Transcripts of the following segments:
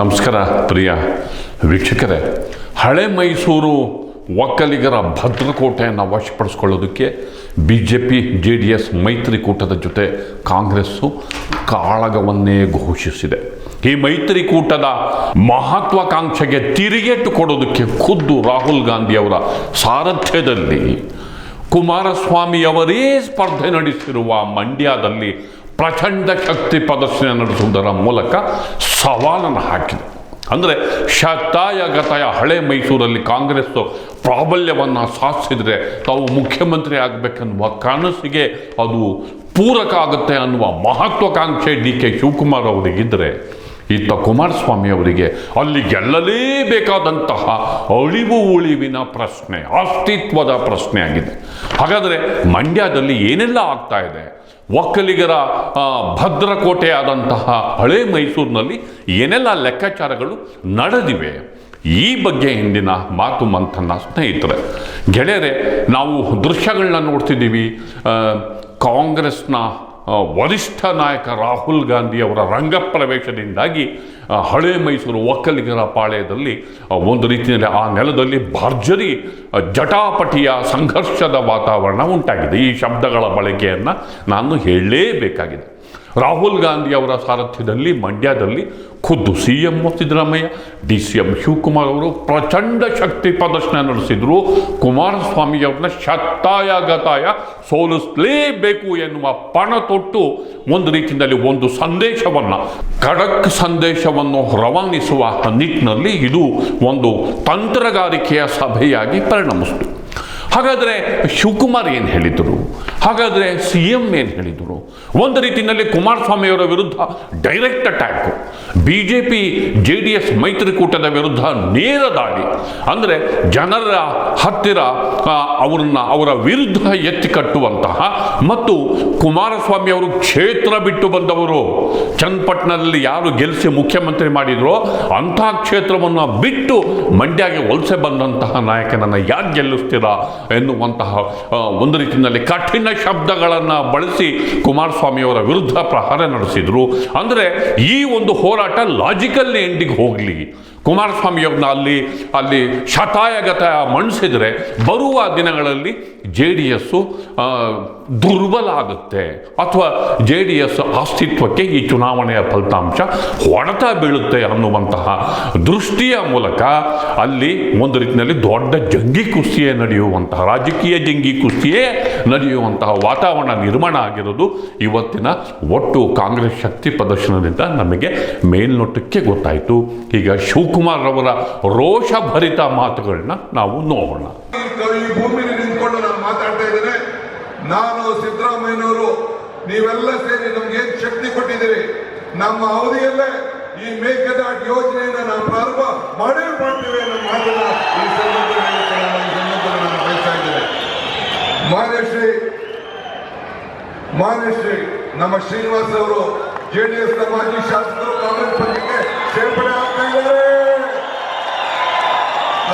ನಮಸ್ಕಾರ ಪ್ರಿಯ ವೀಕ್ಷಕರೇ, ಹಳೆ ಮೈಸೂರು ಒಕ್ಕಲಿಗರ ಭದ್ರಕೋಟೆಯನ್ನು ವಶಪಡಿಸ್ಕೊಳ್ಳೋದಕ್ಕೆ B J P J D S ಮೈತ್ರಿಕೂಟದ ಜೊತೆ ಕಾಂಗ್ರೆಸ್ಸು ಕಾಳಗವನ್ನೇ ಘೋಷಿಸಿದೆ. ಈ ಮೈತ್ರಿಕೂಟದ ಮಹತ್ವಾಕಾಂಕ್ಷೆಗೆ ತಿರುಗೇಟು ಕೊಡೋದಕ್ಕೆ ಖುದ್ದು ರಾಹುಲ್ ಗಾಂಧಿ ಅವರ ಸಾರಥ್ಯದಲ್ಲಿ ಕುಮಾರಸ್ವಾಮಿಯವರೇ ಸ್ಪರ್ಧೆ ನಡೆಸಿರುವ ಮಂಡ್ಯದಲ್ಲಿ ಪ್ರಚಂಡ ಶಕ್ತಿ ಪ್ರದರ್ಶನ ನಡೆಸುವುದರ ಮೂಲಕ ಸವಾಲನ್ನು ಹಾಕಿದೆ. ಅಂದರೆ ಶತಾಯ ಗತಾಯ ಹಳೆ ಮೈಸೂರಲ್ಲಿ ಕಾಂಗ್ರೆಸ್ಸು ಪ್ರಾಬಲ್ಯವನ್ನು ಸಾಧಿಸಿದರೆ ತಾವು ಮುಖ್ಯಮಂತ್ರಿ ಆಗಬೇಕೆನ್ನುವ ಕನಸಿಗೆ ಅದು ಪೂರಕ ಆಗುತ್ತೆ ಅನ್ನುವ ಮಹತ್ವಾಕಾಂಕ್ಷೆ ಡಿ ಕೆ ಶಿವಕುಮಾರ್ ಅವರಿಗಿದ್ದರೆ ಇತ್ತ ಕುಮಾರಸ್ವಾಮಿ ಅವರಿಗೆ ಅಲ್ಲಿ ಗೆಲ್ಲಲೇಬೇಕಾದಂತಹ ಅಳಿವು ಉಳಿವಿನ ಪ್ರಶ್ನೆ, ಅಸ್ತಿತ್ವದ ಪ್ರಶ್ನೆ ಆಗಿದೆ ಹಾಗಾದರೆ ಮಂಡ್ಯದಲ್ಲಿ ಏನೆಲ್ಲ ಆಗ್ತಾ ಇದೆ? ಒಕ್ಕಲಿಗರ ಭದ್ರಕೋಟೆ ಭದ್ರಕೋಟೆಯಾದಂತಹ ಹಳೆ ಮೈಸೂರಿನಲ್ಲಿ ಏನೆಲ್ಲ ಲೆಕ್ಕಾಚಾರಗಳು ನಡೆದಿವೆ, ಈ ಬಗ್ಗೆ ಹಿಂದಿನ ಮಾತು ಮಂಥನ ಸ್ನೇಹಿತರೆ. ಗೆಳೆಯರೆ, ನಾವು ದೃಶ್ಯಗಳನ್ನ ನೋಡ್ತಿದ್ದೀವಿ. ಕಾಂಗ್ರೆಸ್ನ ವರಿಷ್ಠ ನಾಯಕ ರಾಹುಲ್ ಗಾಂಧಿ ಅವರ ರಂಗಪ್ರವೇಶದಿಂದಾಗಿ ಪ್ರವೇಶದಿಂದಾಗಿ ಹಳೆ ಮೈಸೂರು ಒಕ್ಕಲಿಗರ ಪಾಳ್ಯದಲ್ಲಿ ಒಂದು ರೀತಿಯಲ್ಲಿ ಆ ನೆಲದಲ್ಲಿ ಭರ್ಜರಿ ಜಟಾಪಟಿಯ ಸಂಘರ್ಷದ ವಾತಾವರಣ ಉಂಟಾಗಿದೆ. ಈ ಶಬ್ದಗಳ ಬಳಕೆಯನ್ನು ನಾನು ಹೇಳಲೇಬೇಕಾಗಿದೆ. ರಾಹುಲ್ ಗಾಂಧಿ ಅವರ ಸಾರಥ್ಯದಲ್ಲಿ, ಮಂಡ್ಯದಲ್ಲಿ ಖುದ್ದು C M Siddaramaiah, D C M Shivakumar ಅವರು ಪ್ರಚಂಡ ಶಕ್ತಿ ಪ್ರದರ್ಶನ ನಡೆಸಿದ್ರು. ಕುಮಾರಸ್ವಾಮಿ ಅವ್ರನ್ನ ಶತ್ತಾಯ ಗತಾಯ ಸೋಲಿಸಲೇಬೇಕು ಎನ್ನುವ ಪಣ ತೊಟ್ಟು ಒಂದು ರೀತಿಯಲ್ಲಿ ಒಂದು ಸಂದೇಶವನ್ನು, ಖಡಕ್ ಸಂದೇಶವನ್ನು ರವಾನಿಸುವ ನಿಟ್ಟಿನಲ್ಲಿ ಇದು ಒಂದು ತಂತ್ರಗಾರಿಕೆಯ ಸಭೆಯಾಗಿ ಪರಿಣಮಿಸಿತು. ಹಾಗಾದರೆ ಶಿವಕುಮಾರ್ ಏನು ಹೇಳಿದರು? ಹಾಗಾದರೆ ಸಿ ಎಂ ಏನು ಹೇಳಿದರು? ಒಂದು ರೀತಿಯಲ್ಲಿ ಕುಮಾರಸ್ವಾಮಿಯವರ ವಿರುದ್ಧ direct attack B J P J D S ಮೈತ್ರಿಕೂಟದ ವಿರುದ್ಧ ನೇರ ದಾಳಿ. ಅಂದರೆ ಜನರ ಹತ್ತಿರ ಅವರನ್ನು ಅವರ ವಿರುದ್ಧ ಎತ್ತಿ ಕಟ್ಟುವಂತಹ ಮತ್ತು ಕುಮಾರಸ್ವಾಮಿ ಅವರು ಕ್ಷೇತ್ರ ಬಿಟ್ಟು ಬಂದವರು. ಚನ್ನಪಟ್ಟಣದಲ್ಲಿ ಯಾರು ಗೆಲ್ಲಿಸಿ ಮುಖ್ಯಮಂತ್ರಿ ಮಾಡಿದ್ರೋ ಅಂತಹ ಕ್ಷೇತ್ರವನ್ನು ಬಿಟ್ಟು ಮಂಡ್ಯಗೆ ವಲಸೆ ಬಂದಂತಹ ನಾಯಕನನ್ನು ಯಾರು ಗೆಲ್ಲಿಸ್ತೀರಾ ಎನ್ನುವಂತಹ ಒಂದು ರೀತಿಯಲ್ಲಿ ಕಠಿಣ ಶಬ್ದಗಳನ್ನು ಬಳಸಿ ಕುಮಾರಸ್ವಾಮಿಯವರ ವಿರುದ್ಧ ಪ್ರಹಾರ ನಡೆಸಿದರು. ಅಂದರೆ ಈ ಒಂದು ಹೋರಾಟ ಲಾಜಿಕಲ್ ಎಂಡಿಗೆ ಹೋಗಲಿ. ಕುಮಾರಸ್ವಾಮಿಯವ್ರನ್ನ ಅಲ್ಲಿ ಅಲ್ಲಿ ಶತಾಯಗತ ಮಣಿಸಿದರೆ ಬರುವ ದಿನಗಳಲ್ಲಿ ಜೆ ಡಿ ಎಸ್ಸು ದುರ್ಬಲ ಆಗುತ್ತೆ. ಅಥವಾ ಜೆ ಡಿ ಎಸ್ ಅಸ್ತಿತ್ವಕ್ಕೆ ಈ ಚುನಾವಣೆಯ ಫಲಿತಾಂಶ ಹೊಡೆತ ಬೀಳುತ್ತೆ ಅನ್ನುವಂತಹ ದೃಷ್ಟಿಯ ಮೂಲಕ ಅಲ್ಲಿ ಒಂದು ರೀತಿಯಲ್ಲಿ ದೊಡ್ಡ ಜಂಗಿ ಕುಸ್ತಿಯೇ ನಡೆಯುವಂತಹ, ರಾಜಕೀಯ ಜಂಗಿ ಕುಸ್ತಿಯೇ ನಡೆಯುವಂತಹ ವಾತಾವರಣ ನಿರ್ಮಾಣ ಆಗಿರೋದು ಇವತ್ತಿನ ಒಟ್ಟು ಕಾಂಗ್ರೆಸ್ ಶಕ್ತಿ ಪ್ರದರ್ಶನದಿಂದ ನಮಗೆ ಮೇಲ್ನೋಟಕ್ಕೆ ಗೊತ್ತಾಯಿತು. ಈಗ ಶಿವಕುಮಾರ್ ಅವರ ರೋಷಭರಿತ ಮಾತುಗಳನ್ನ ನಾವು ನೋಡೋಣ. ಈ ಭೂಮಿಯಲ್ಲಿ ನಿಂತ್ಕೊಂಡು ನಾನು ಮಾತಾಡ್ತಾ ಇದ್ದೇನೆ. ನಾನು ಸಿದ್ದರಾಮಯ್ಯನವರು, ನೀವೆಲ್ಲ ಸೇರಿ ನಮ್ಗೆ ಏನ್ ಶಕ್ತಿ ಕೊಟ್ಟಿದ್ದೀರಿ? ನಮ್ಮ ಅವಧಿಯಲ್ಲೇ ಈ ಮೇಕೆದಾಟ್ ಯೋಜನೆಯನ್ನು ನಾವು ಪ್ರಾರಂಭ ಮಾಡೇ ಮಾಡ್ತೀವಿ ಅನ್ನೋ ಮಾತನ್ನ ಈ ಸಂದರ್ಭದಲ್ಲಿ ಬಯಸ್ತಾ ಇದ್ದೇನೆ. ಮಾನ್ಯಶ್ರೀ ಮಾನ್ಯಶ್ರೀ, ನಮ್ಮ ಶ್ರೀನಿವಾಸ್ ಅವರು ಜೆಡಿಎಸ್ ಮಾಜಿ ಶಾಸಕರು ಕಾಂಗ್ರೆಸ್ ಪಕ್ಷಕ್ಕೆ ಸೇರ್ಪಡೆ ಆಗ್ತಾ ಇದ್ದಾರೆ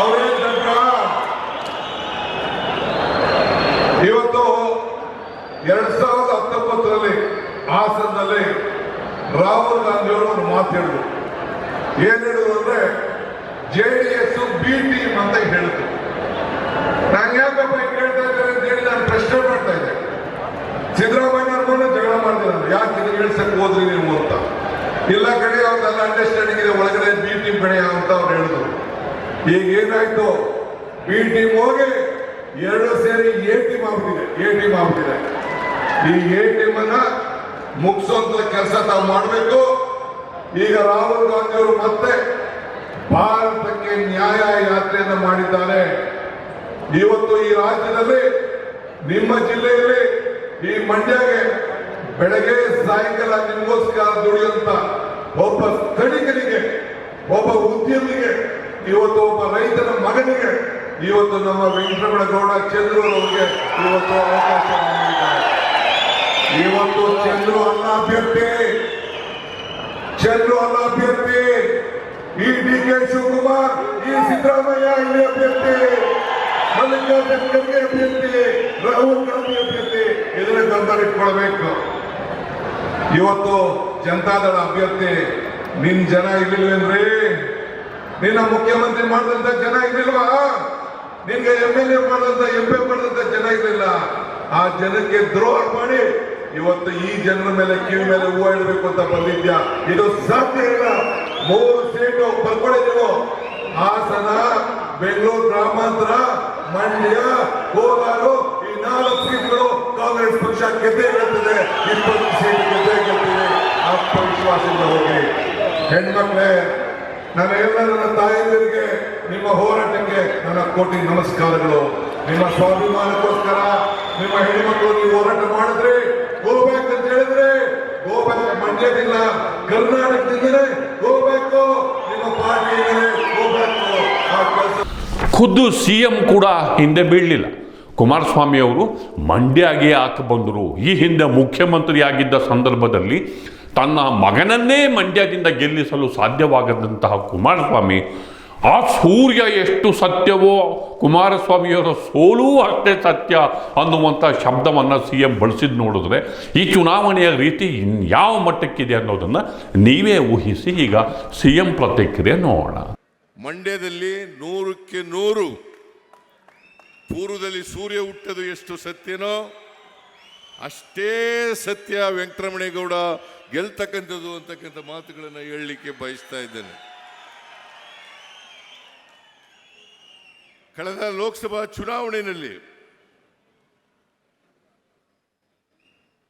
ಅವರೇ ದಡ್ಡ ಇವತ್ತು ಎರಡ್ ಸಾವಿರದ ಹತ್ತೊಂಬತ್ತರಲ್ಲಿ ಹಾಸನದಲ್ಲಿ ರಾಹುಲ್ ಗಾಂಧಿ ಅವರು ಒಂದು ಮಾತು ಹೇಳಿದ್ರು. ಏನ್ ಹೇಳಿದ್ರು ಅಂದ್ರೆ, J D S B team ಅಂತ ಹೇಳಿದ್ರು. ನಾನು ಯಾಕಪ್ಪ ಹೇಳ್ತಾ ಇದ್ದಾರೆ ಅಂತ ಹೇಳಿ ನಾನು ಪ್ರಶ್ನೆ ಮಾಡ್ತಾ ಇದ್ದೆ. ಸಿದ್ದರಾಮಯ್ಯ ಜಗಳ ಮಾಡ್ತಾರೆ ಯಾಕೆ ಇದನ್ನ ಹೇಳ್ಸಕ್ ಹೋದ್ರಿ ನೀವು ಅಂತ. ಇಲ್ಲ ಕಡೆ ಅವ್ರದ್ದೆಲ್ಲ ಅಂಡರ್ಸ್ಟ್ಯಾಂಡಿಂಗ್ ಇದೆ. ಒಳಗಡೆ ಬಿ ಟೀಮ್ ಕಡೆ ಅಂತ ಅವ್ರು ಹೇಳಿದ್ರು. ಈಗ ಏನಾಯ್ತು? ಬಿ ಟೀಮ್ ಹೋಗಿ ಎರಡು ಸೇರಿ ಎ ಟೀಮ್ ಆಗ್ಬಿಟ್ಟಿದೆ. ಎ ಟೀಮ್ ಆಗ್ಬಿಟ್ಟಿದೆ. ಈ ಎ ಟೀಮ್ ಅನ್ನ ಮುಗಿಸುವಂತ ಕೆಲಸ ತಾವು ಮಾಡಬೇಕು. ಈಗ ರಾಹುಲ್ ಗಾಂಧಿ ಅವರು ಮತ್ತೆ ಭಾರತಕ್ಕೆ ನ್ಯಾಯ ಯಾತ್ರೆಯನ್ನು ಮಾಡಿದ್ದಾರೆ ಇವತ್ತು ಈ ರಾಜ್ಯದಲ್ಲಿ, ನಿಮ್ಮ ಜಿಲ್ಲೆಯಲ್ಲಿ ಈ ಮಂಡ್ಯಗೆ ಬೆಳಗ್ಗೆ ಸಾಯಂಕಾಲ ನಿಮಗೋಸ್ಕರ ದುಡಿಯುವಂತ ಒಬ್ಬ ಸ್ಥಳೀಕರಿಗೆ ಒಬ್ಬ ಉದ್ಯಮಿಗೆ, ಇವತ್ತು ಒಬ್ಬ ರೈತನ ಮಗನಿಗೆ, ಇವತ್ತು ನಮ್ಮ ವೆಂಕಟರಮಣಗೌಡ ಚಂದ್ರೂರ್ ಅವರಿಗೆ ಇವತ್ತು ಅವಕಾಶ. ಇವತ್ತು ಚಂದ್ರು ಅಲ್ಲ ಅಭ್ಯರ್ಥಿ. ಚಂದ್ರು ಅಲ್ಲ ಅಭ್ಯರ್ಥಿ. ಈ ಡಿ ಕೆ ಶಿವಕುಮಾರ್, ಈ ಸಿದ್ದರಾಮಯ್ಯ ಇಲ್ಲಿ ಅಭ್ಯರ್ಥಿ. ಮಲ್ಲಿಕಾರ್ಜುನ ಖರ್ಗೆ ಅಭ್ಯರ್ಥಿ, ರಾಹುಲ್ ಗಾಂಧಿ ಅಭ್ಯರ್ಥಿ. ಇದನ್ನ ಇಟ್ಕೊಳ್ಬೇಕು ಇವತ್ತು ಜನತಾದಳ ಅಭ್ಯರ್ಥಿ. ನಿನ್ ಜನ ಇರ್ಲಿಲ್ವೇನ್ರಿ ನಿನ್ನ ಮುಖ್ಯಮಂತ್ರಿ ಮಾಡಿದಂತ ಜನ ಇರ್ಲಿಲ್ವಾ? ನಿನ್ಗೆ ಎಂ ಎಲ್ ಎ ಮಾಡಿದಂತ ಎಂ ಪಿ ಮಾಡಿದಂತ ಜನ ಇರ್ಲಿಲ್ಲ. ಆ ಜನಕ್ಕೆ ದ್ರೋಹ ಮಾಡಿ ಇವತ್ತು ಈ ಜನರ ಮೇಲೆ ಕಿವಿ ಮೇಲೆ ಹೂವು ಇಡಬೇಕು ಅಂತ ಬಂದಿದ್ಯಾ? ಇದು ಸಾಧ್ಯ ಇಲ್ಲ. ಮೂರು ಸೀಟು ಬರ್ಕೊಳ್ಳಿ ನೀವು ಹಾಸನ, ಬೆಂಗಳೂರು ಗ್ರಾಮಾಂತರ, ಮಂಡ್ಯ, ಕೋಲಾರ, ಈ ನಾಲ್ಕು ಸೀಟ್ಗಳು ಕಾಂಗ್ರೆಸ್ ಪಕ್ಷ ಗೆದ್ದೇ ಗೆಲ್ತದೆ. ಇಪ್ಪತ್ತು ಸೀಟ್ ಗೆದ್ದೇ ಗೆಲ್ತದೆ. ಆತ್ಮವಿಶ್ವಾಸದಿಂದ ಹೋಗಿ. ಹೆಣ್ಮಕ್ಳೇ, ನನ್ನ ಎಲ್ಲ ನನ್ನ ತಾಯಂದಿರಿಗೆ, ನಿಮ್ಮ ಹೋರಾಟಕ್ಕೆ ನನ್ನ ಕೋಟಿ ನಮಸ್ಕಾರಗಳು. ನಿಮ್ಮ ಸ್ವಾಭಿಮಾನಕ್ಕೋಸ್ಕರ ನಿಮ್ಮ ಹೆಣ್ಣುಮಕ್ಕಳು ನೀವು ಹೋರಾಟ ಮಾಡಿದ್ರೆ ಗೋಬ್ಯಾಕ್ ಅಂತ ಹೇಳಿದ್ರೆ ಗೋಬ್ಯಾಕ್ ಮಂಡ್ಯದಿಂದ ಕರ್ನಾಟಕದಿಂದಲೇ ಗೋಬ್ಯಾಕ್ ನಿಮ್ಮ ಆ ಕೆಲಸ ಖುದ್ದು ಸಿ ಎಂ ಕೂಡ ಹಿಂದೆ ಬೀಳಲಿಲ್ಲ. ಕುಮಾರಸ್ವಾಮಿ ಅವರು ಮಂಡ್ಯಾಗೆ ಯಾಕೆ ಬಂದರು. ಈ ಹಿಂದೆ ಮುಖ್ಯಮಂತ್ರಿಯಾಗಿದ್ದ ಸಂದರ್ಭದಲ್ಲಿ ತನ್ನ ಮಗನನ್ನೇ ಮಂಡ್ಯದಿಂದ ಗೆಲ್ಲಿಸಲು ಸಾಧ್ಯವಾಗದಂತಹ ಕುಮಾರಸ್ವಾಮಿ ಆ ಸೂರ್ಯ ಎಷ್ಟು ಸತ್ಯವೋ ಕುಮಾರಸ್ವಾಮಿಯವರ ಸೋಲೂ ಅಷ್ಟೇ ಸತ್ಯ ಅನ್ನುವಂಥ ಶಬ್ದವನ್ನು ಸಿ ಎಂ ಬಳಸಿದ್ದು ನೋಡಿದ್ರೆ ಈ ಚುನಾವಣೆಯ ರೀತಿ ಯಾವ ಮಟ್ಟಕ್ಕಿದೆ ಅನ್ನೋದನ್ನು ನೀವೇ ಊಹಿಸಿ ಈಗ ಸಿ ಎಂ ಪ್ರತಿಕ್ರಿಯೆ ನೋಡೋಣ. ಮಂಡ್ಯದಲ್ಲಿ ನೂರಕ್ಕೆ ನೂರು, ಪೂರ್ವದಲ್ಲಿ ಸೂರ್ಯ ಹುಟ್ಟದು ಎಷ್ಟು ಸತ್ಯನೋ ಅಷ್ಟೇ ಸತ್ಯ ವೆಂಕಟರಮಣೇಗೌಡ ಗೆಲ್ತಕ್ಕಂಥದ್ದು ಅಂತಕ್ಕಂಥ ಮಾತುಗಳನ್ನು ಹೇಳಲಿಕ್ಕೆ ಬಯಸ್ತಾ ಇದ್ದೇನೆ. ಕಳೆದ ಲೋಕಸಭಾ ಚುನಾವಣೆಯಲ್ಲಿ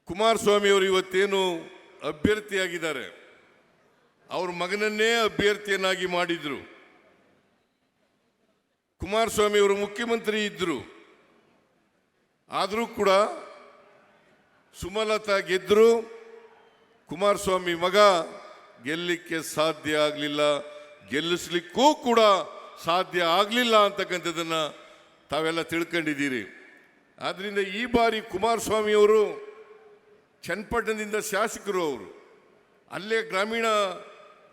ಕುಮಾರಸ್ವಾಮಿ ಅವರು ಇವತ್ತೇನು ಅಭ್ಯರ್ಥಿಯಾಗಿದ್ದಾರೆ, ಅವ್ರ ಮಗನನ್ನೇ ಅಭ್ಯರ್ಥಿಯನ್ನಾಗಿ ಮಾಡಿದ್ರು. ಕುಮಾರಸ್ವಾಮಿ ಅವರು ಮುಖ್ಯಮಂತ್ರಿ ಇದ್ದರು ಆದರೂ ಕೂಡ ಸುಮಲತಾ ಗೆದ್ದರು ಕುಮಾರಸ್ವಾಮಿ ಮಗ ಗೆಲ್ಲಲಿಕ್ಕೆ ಸಾಧ್ಯ ಆಗಲಿಲ್ಲ. ಗೆಲ್ಲಿಸ್ಲಿಕ್ಕೂ ಕೂಡ ಸಾಧ್ಯ ಆಗಲಿಲ್ಲ ಅಂತಕ್ಕಂಥದ್ದನ್ನು ತಾವೆಲ್ಲ ತಿಳ್ಕೊಂಡಿದ್ದೀರಿ. ಆದ್ದರಿಂದ ಈ ಬಾರಿ ಕುಮಾರಸ್ವಾಮಿಯವರು, ಚನ್ನಪಟ್ಟಣದಿಂದ ಶಾಸಕರು ಅವರು, ಅಲ್ಲೇ ಗ್ರಾಮೀಣ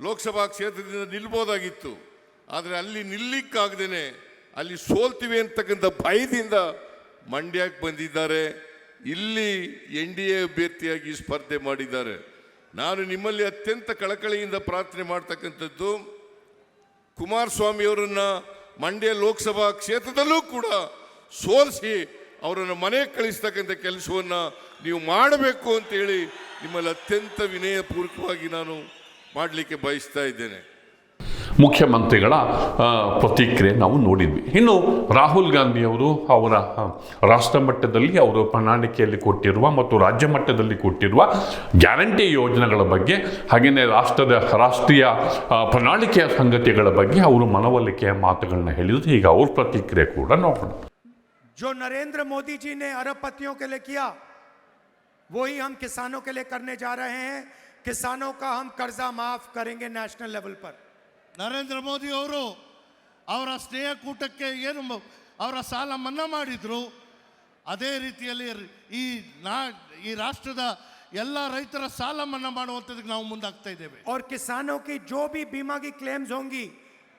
ಲೋಕಸಭಾ ಕ್ಷೇತ್ರದಿಂದ ನಿಲ್ಬೋದಾಗಿತ್ತು. ಆದರೆ ಅಲ್ಲಿ ನಿಲ್ಲಿಕ್ಕಾಗ್ದೇನೆ ಅಲ್ಲಿ ಸೋಲ್ತೀವಿ ಅಂತಕ್ಕಂಥ ಭಯದಿಂದ ಮಂಡ್ಯಕ್ಕೆ ಬಂದಿದ್ದಾರೆ. ಇಲ್ಲಿ ಎನ್ ಡಿ ಎ ಅಭ್ಯರ್ಥಿಯಾಗಿ ಸ್ಪರ್ಧೆ ಮಾಡಿದ್ದಾರೆ. ನಾನು ನಿಮ್ಮಲ್ಲಿ ಅತ್ಯಂತ ಕಳಕಳಿಯಿಂದ ಪ್ರಾರ್ಥನೆ ಮಾಡ್ತಕ್ಕಂಥದ್ದು ಕುಮಾರಸ್ವಾಮಿ ಅವರನ್ನ ಮಂಡ್ಯ ಲೋಕಸಭಾ ಕ್ಷೇತ್ರದಲ್ಲೂ ಕೂಡ ಸೋಲಿಸಿ ಅವರನ್ನು ಮನೆಗೆ ಕಳಿಸ್ತಕ್ಕಂಥ ಕೆಲಸವನ್ನು ನೀವು ಮಾಡಬೇಕು ಅಂತೇಳಿ ನಿಮ್ಮಲ್ಲಿ ಅತ್ಯಂತ ವಿನಯಪೂರ್ವಕವಾಗಿ ನಾನು ಮಾಡಲಿಕ್ಕೆ ಬಯಸ್ತಾ ಇದ್ದೇನೆ. ಮುಖ್ಯಮಂತ್ರಿಗಳ ಆ, ಪ್ರತಿಕ್ರಿಯೆ ನಾವು ನೋಡಿದ್ವಿ ಇನ್ನು ರಾಹುಲ್ ಗಾಂಧಿಯವರು ಅವರ ಆ, ರಾಷ್ಟ್ರ ಮಟ್ಟದಲ್ಲಿ ಅವರು ಪ್ರಣಾಳಿಕೆಯಲ್ಲಿ ಕೊಟ್ಟಿರುವ ಮತ್ತು ರಾಜ್ಯ ಮಟ್ಟದಲ್ಲಿ ಕೊಟ್ಟಿರುವ ಗ್ಯಾರಂಟಿ ಯೋಜನೆಗಳ ಬಗ್ಗೆ ಹಾಗೆಯೇ ರಾಷ್ಟ್ರದ ರಾಷ್ಟ್ರೀಯ ಆ, ಪ್ರಣಾಳಿಕೆಯ ಸಂಗತಿಗಳ ಬಗ್ಗೆ ಅವರು ಮನವೊಲಿಕೆಯ ಮಾತುಗಳನ್ನ ಹೇಳಿದ್ರು ಈಗ ಅವ್ರ ಪ್ರತಿಕ್ರಿಯೆ ಕೂಡ ನೋಡೋಣ जो नरेंद्र मोदी जी ने अरबपतियों के लिए किया वही हम किसानों के लिए करने जा रहे हैं किसानों का हम कर्जा माफ करेंगे नेशनल लेवल पर ನರೇಂದ್ರ ಮೋದಿ ಅವರು ಅವರ ಸ್ನೇಹ ಕೂಟಕ್ಕೆ ಏನು ಮ- ಅವರ ಸಾಲ ಮನ್ನಾ ಮಾಡಿದ್ರು ಅದೇ ರೀತಿಯಲ್ಲಿ ರ್- ಈ ನಾ ಈ ರಾಷ್ಟ್ರದ ಎಲ್ಲ ರೈತರ ಸಾಲ ಮನ್ನಾ ಮಾಡುವಂಥದ್ದಕ್ಕೆ ನಾವು ಮುಂದಾಗ್ತಾ ಇದ್ದೇವೆ और किसानों की जो भी बीमा की क्लेम्स होंगी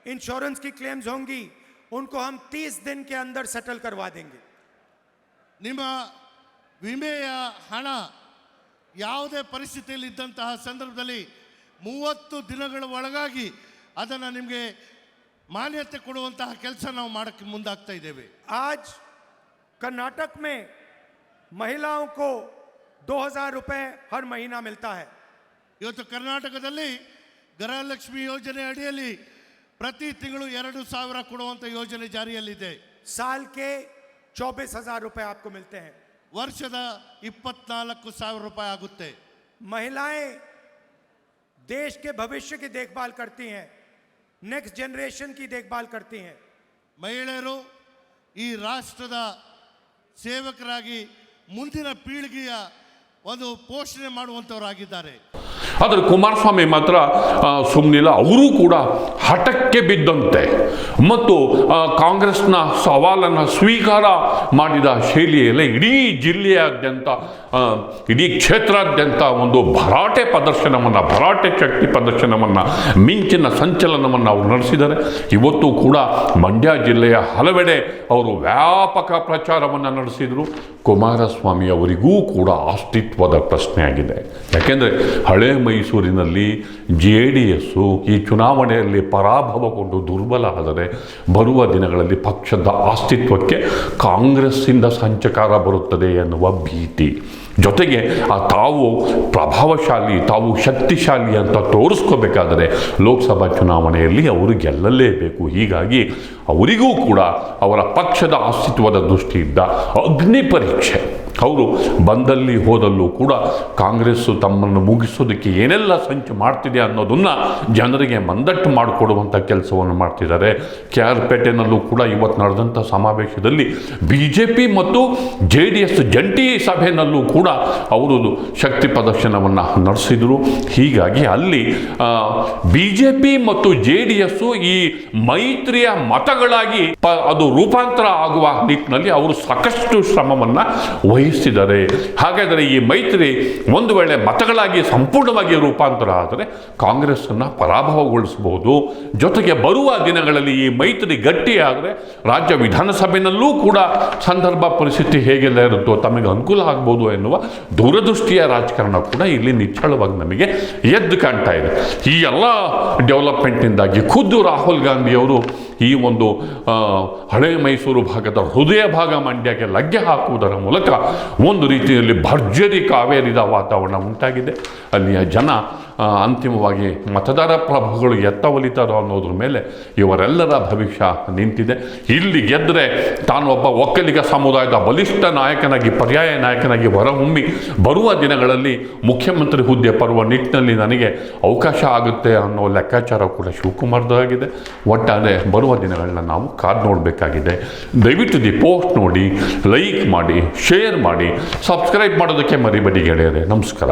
इंश्योरेंस की क्लेम्स होंगी उनको हम 30 दिन के अंदर सेटल करवा देंगे ನಿಮ್ಮ ವಿಮೆಯ ಹಣ ಯಾವುದೇ ಪರಿಸ್ಥಿತಿಯಲ್ಲಿ ಇದ್ದಂತಹ ಸಂದರ್ಭದಲ್ಲಿ ಮೂವತ್ತು ದಿನಗಳ ಒಳಗಾಗಿ ಅದನ್ನು ನಿಮಗೆ ಮಾನ್ಯತೆ ಕೊಡುವಂತಹ ಕೆಲಸ ನಾವು ಮಾಡೋಕ್ಕೆ ಮುಂದಾಗ್ತಾ ಇದ್ದೇವೆ आज कर्नाटक में महिलाओं को 2000 रुपए हर महीना मिलता है ಇವತ್ತು ಕರ್ನಾಟಕದಲ್ಲಿ ಗೃಹಲಕ್ಷ್ಮಿ ಯೋಜನೆ ಅಡಿಯಲ್ಲಿ ಪ್ರತಿ ತಿಂಗಳು ಎರಡು ಸಾವಿರ ಕೊಡುವಂಥ ಯೋಜನೆ ಜಾರಿಯಲ್ಲಿದೆ साल के चौबीस हजार रुपए आपको मिलते हैं ವರ್ಷದ ಇಪ್ಪತ್ನಾಲ್ಕು ಸಾವಿರ ರೂಪಾಯಿ ಆಗುತ್ತೆ महिलाएं देश के भविष्य की देखभाल करती हैं नेक्स्ट जनरेशन की देखभाल करती हैं ಮಹಿಳೆಯರು ಈ ರಾಷ್ಟ್ರದ ಸೇವಕರಾಗಿ ಮುಂದಿನ ಪೀಳಿಗೆಯ ಒಂದು ಪೋಷಣೆ ಮಾಡುವಂಥವರಾಗಿದ್ದಾರೆ ಆದರೆ ಕುಮಾರಸ್ವಾಮಿ ಮಾತ್ರ ಸುಮ್ಮನಿಲ್ಲ ಅವರೂ ಕೂಡ ಹಠಕ್ಕೆ ಬಿದ್ದಂತೆ. ಮತ್ತು ಕಾಂಗ್ರೆಸ್ನ ಸವಾಲನ್ನು ಸ್ವೀಕಾರ ಮಾಡಿದ ಶೈಲಿಯಲ್ಲೇ ಇಡೀ ಜಿಲ್ಲೆಯಾದ್ಯಂತ ಇಡೀ ಕ್ಷೇತ್ರಾದ್ಯಂತ ಒಂದು ಭರಾಟೆ ಪ್ರದರ್ಶನವನ್ನು, ಭರಾಟೆ ಶಕ್ತಿ ಪ್ರದರ್ಶನವನ್ನು, ಮಿಂಚಿನ ಸಂಚಲನವನ್ನು ಅವರು ನಡೆಸಿದ್ದಾರೆ. ಇವತ್ತು ಕೂಡ ಮಂಡ್ಯ ಜಿಲ್ಲೆಯ ಹಲವೆಡೆ ಅವರು ವ್ಯಾಪಕ ಪ್ರಚಾರವನ್ನು ನಡೆಸಿದರು. ಕುಮಾರಸ್ವಾಮಿ ಅವರಿಗೂ ಕೂಡ ಅಸ್ತಿತ್ವದ ಪ್ರಶ್ನೆ ಆಗಿದೆ ಯಾಕೆಂದರೆ ಹಳೆ ಮೈಸೂರಿನಲ್ಲಿ ಜೆ ಡಿ ಎಸ್ಸು ಈ ಚುನಾವಣೆಯಲ್ಲಿ ಪರಾಭವಗೊಂಡು ದುರ್ಬಲ ಆದರೆ ಬರುವ ದಿನಗಳಲ್ಲಿ ಪಕ್ಷದ ಅಸ್ತಿತ್ವಕ್ಕೆ ಕಾಂಗ್ರೆಸ್ಸಿಂದ ಸಂಚಕಾರ ಬರುತ್ತದೆ ಎನ್ನುವ ಭೀತಿ. ಜೊತೆಗೆ ಆ ತಾವು ಪ್ರಭಾವಶಾಲಿ, ತಾವು ಶಕ್ತಿಶಾಲಿ ಅಂತ ತೋರಿಸ್ಕೋಬೇಕಾದರೆ ಲೋಕಸಭಾ ಚುನಾವಣೆಯಲ್ಲಿ ಅವರು ಗೆಲ್ಲಲೇಬೇಕು. ಹೀಗಾಗಿ ಅವರಿಗೂ ಕೂಡ ಅವರ ಪಕ್ಷದ ಅಸ್ತಿತ್ವದ ದೃಷ್ಟಿಯಿಂದ ಅಗ್ನಿ ಪರೀಕ್ಷೆ. ಅವರು ಬಂದಲ್ಲಿ ಹೋದಲ್ಲೂ ಕೂಡ ಕಾಂಗ್ರೆಸ್ಸು ತಮ್ಮನ್ನು ಮುಗಿಸೋದಕ್ಕೆ ಏನೆಲ್ಲ ಸಂಚು ಮಾಡ್ತಿದೆ ಅನ್ನೋದನ್ನು ಜನರಿಗೆ ಮಂದಟ್ಟು ಮಾಡಿಕೊಡುವಂಥ ಕೆಲಸವನ್ನು ಮಾಡ್ತಿದ್ದಾರೆ. ಕೆ ಕೂಡ ಇವತ್ತು ನಡೆದಂಥ ಸಮಾವೇಶದಲ್ಲಿ ಬಿ ಜೆ ಪಿ ಮತ್ತು ಜೆ ಡಿ ಎಸ್ ಜಂಟಿ ಸಭೆಯಲ್ಲೂ ಕೂಡ ಅವರು ಶಕ್ತಿ ಪ್ರದರ್ಶನವನ್ನು ನಡೆಸಿದರು. ಹೀಗಾಗಿ ಅಲ್ಲಿ ಬಿ ಜೆ ಪಿ ಮತ್ತು ಜೆ ಡಿ ಎಸ್ಸು ಈ ಮೈತ್ರಿಯ ಮತಗಳಾಗಿ ಅದು ರೂಪಾಂತರ ಆಗುವ ನಿಟ್ಟಿನಲ್ಲಿ ಅವರು ಸಾಕಷ್ಟು ಶ್ರಮವನ್ನು ವಹಿಸಿದ್ದಾರೆ ಹಾಗಾದರೆ ಈ ಮೈತ್ರಿ ಒಂದು ವೇಳೆ ಮತಗಳಾಗಿ ಸಂಪೂರ್ಣವಾಗಿ ರೂಪಾಂತರ ಆದರೆ ಕಾಂಗ್ರೆಸ್ಸನ್ನು ಪರಾಭವಗೊಳಿಸಬಹುದು. ಜೊತೆಗೆ ಬರುವ ದಿನಗಳಲ್ಲಿ ಈ ಮೈತ್ರಿ ಗಟ್ಟಿಯಾದರೆ ರಾಜ್ಯ ವಿಧಾನಸಭೆಯಲ್ಲೂ ಕೂಡ ಸಂದರ್ಭ ಪರಿಸ್ಥಿತಿ ಹೇಗೆಲ್ಲ ಇರುತ್ತೋ ತಮಗೆ ಅನುಕೂಲ ಆಗ್ಬೋದು ಎನ್ನುವ ದೂರದೃಷ್ಟಿಯ ರಾಜಕಾರಣ ಕೂಡ ಇಲ್ಲಿ ನಿಚ್ಚಳವಾಗಿ ನಮಗೆ ಎದ್ದು ಕಾಣ್ತಾ ಇದೆ. ಈ ಎಲ್ಲ ಡೆವಲಪ್ಮೆಂಟ್ನಿಂದಾಗಿ ಖುದ್ದು ರಾಹುಲ್ ಗಾಂಧಿಯವರು ಈ ಒಂದು ಹಳೆ ಮೈಸೂರು ಭಾಗದ ಹೃದಯ ಭಾಗ ಮಂಡ್ಯಕ್ಕೆ ಲಗ್ಗೆ ಹಾಕುವುದರ ಮೂಲಕ ಒಂದು ರೀತಿಯಲ್ಲಿ ಭರ್ಜರಿ ಕಾವೇರಿದ ವಾತಾವರಣ ಉಂಟಾಗಿದೆ. ಅಲ್ಲಿಯ ಜನ ಅಂತಿಮವಾಗಿ ಮತದಾರ ಪ್ರಭುಗಳು ಎತ್ತ ಒಲಿತಾರೋ ಅನ್ನೋದ್ರ ಮೇಲೆ ಇವರೆಲ್ಲರ ಭವಿಷ್ಯ ನಿಂತಿದೆ. ಇಲ್ಲಿ ಗೆದ್ದರೆ ತಾನು ಒಬ್ಬ ಒಕ್ಕಲಿಗ ಸಮುದಾಯದ ಬಲಿಷ್ಠ ನಾಯಕನಾಗಿ, ಪರ್ಯಾಯ ನಾಯಕನಾಗಿ ಹೊರಹೊಮ್ಮಿ ಬರುವ ದಿನಗಳಲ್ಲಿ ಮುಖ್ಯಮಂತ್ರಿ ಹುದ್ದೆ ಬರುವ ನಿಟ್ಟಿನಲ್ಲಿ ನನಗೆ ಅವಕಾಶ ಆಗುತ್ತೆ ಅನ್ನೋ ಲೆಕ್ಕಾಚಾರ ಕೂಡ ಶಿವಕುಮಾರ್ದಾಗಿದೆ ಒಟ್ಟಾರೆ ಬರುವ ದಿನಗಳನ್ನ ನಾವು ಕಾದು ನೋಡಬೇಕಾಗಿದೆ. ದಯವಿಟ್ಟು ದಿ ಪೋಸ್ಟ್ ನೋಡಿ ಲೈಕ್ ಮಾಡಿ ಶೇರ್ ಮಾಡಿ ಸಬ್ಸ್ಕ್ರೈಬ್ ಮಾಡೋದಕ್ಕೆ ಮರಿಬೇಡಿ ಗೆಳೆಯರೆ. ನಮಸ್ಕಾರ.